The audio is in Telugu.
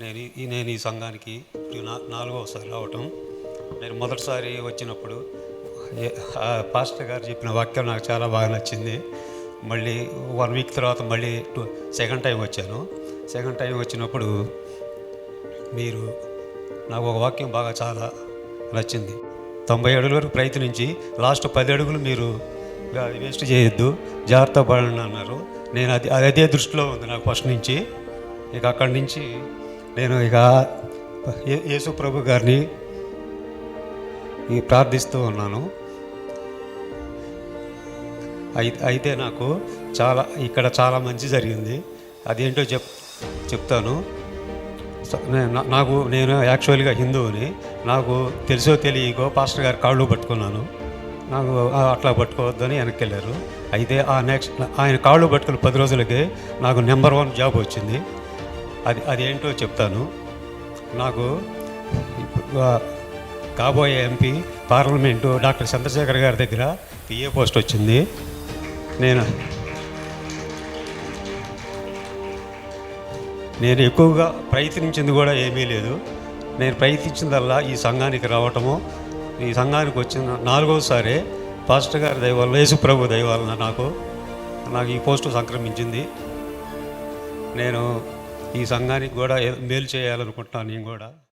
నేను ఈ నేను ఈ సంఘానికి ఇప్పుడు నాలుగవసారి రావటం. నేను మొదటిసారి వచ్చినప్పుడు పాస్టర్ గారు చెప్పిన వాక్యం నాకు చాలా బాగా నచ్చింది. మళ్ళీ వన్ వీక్ తర్వాత మళ్ళీ టూ సెకండ్ టైం వచ్చాను. సెకండ్ టైం వచ్చినప్పుడు మీరు నాకు ఒక వాక్యం బాగా చాలా నచ్చింది. తొంభై అడుగుల వరకు ప్రయత్నించి లాస్ట్ పది అడుగులు మీరు అది వేస్ట్ చేయొద్దు. జాగ్రత్త పడండి అన్నారు. నేను అది అది అదే దృష్టిలో ఉంది నాకు ఫస్ట్ నుంచి. ఇక అక్కడి నుంచి నేను ఇక యేసు ప్రభు గారిని ప్రార్థిస్తూ ఉన్నాను. అయితే నాకు చాలా ఇక్కడ చాలా మంచి జరిగింది. అదేంటో చెప్ చెప్తాను. నాకు నేను యాక్చువల్గా హిందువుని. నాకు తెలుసో తెలియకో పాస్టర్ గారి కాళ్ళు పట్టుకున్నాను. నాకు అట్లా పట్టుకోవద్దని వెనక్కి వెళ్ళారు అయితే ఆ నెక్స్ట్ ఆయన కాళ్ళు పట్టుకుని పది రోజులకే నాకు నెంబర్ వన్ జాబ్ వచ్చింది. అది అదేంటో చెప్తాను. నాకు కాబోయే ఎంపీ పార్లమెంటు డాక్టర్ చంద్రశేఖర్ గారి దగ్గర పిఏ పోస్ట్ వచ్చింది. నేను నేను ఎక్కువగా ప్రయత్నించింది కూడా ఏమీ లేదు. నేను ప్రయత్నించిందల్లా ఈ సంఘానికి రావటము. ఈ సంఘానికి వచ్చిన నాలుగోసారి పాస్టర్ గారి దయ వల్ల యేసు ప్రభు దయ నాకు నాకు ఈ పోస్టు సంక్రమించింది. నేను ఈ సంఘానికి కూడా మేలు చేయాలనుకుంటున్నాను నేను కూడా.